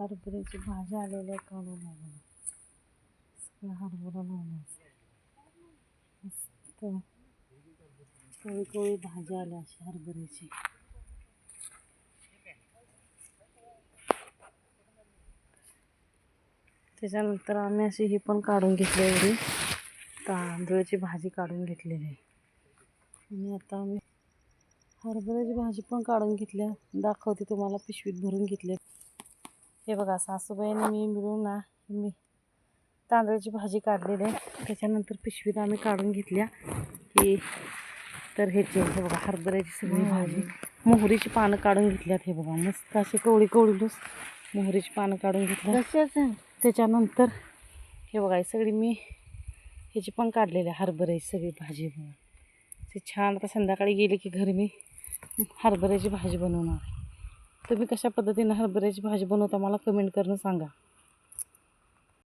हरभऱ्याची भाजी आलेल्या काढून आहे सगळं हरभरा लावण्याचं. मस्त. कोळी कोळी भाजी आल्या अशी हरभऱ्याची. त्याच्यानंतर आम्ही अशी ही पण काढून घेतली एवढी. तांदूळाची भाजी काढून घेतलेली आहे. आणि आता आम्ही हरभऱ्याची भाजी पण काढून घेतल्या. दाखवते तुम्हाला पिशवीत भरून घेतले हे बघा सासूबाईने मी मिळून ना मी तांदळाची भाजी काढलेली आहे. त्याच्यानंतर पिशवीत आम्ही काढून घेतल्या की तर ह्याचे हे बघा हरभऱ्याची सगळी भाजी. मोहरीची पानं काढून घेतल्यात हे बघा मस्त अशी कवळी कवळीलूस मोहरीची पानं काढून घेतल्या त्याच्यानंतर हे बघा ही सगळी मी ह्याची पण काढलेली आहे हरभऱ्याची सगळी भाजी बघा. ते छान आता संध्याकाळी गेले की घरी मी हरभऱ्याची भाजी बनवणार आहे. तुम्ही कशा पद्धतीनं हरभऱ्याची भाजी बनवता मला कमेंट करून सांगा.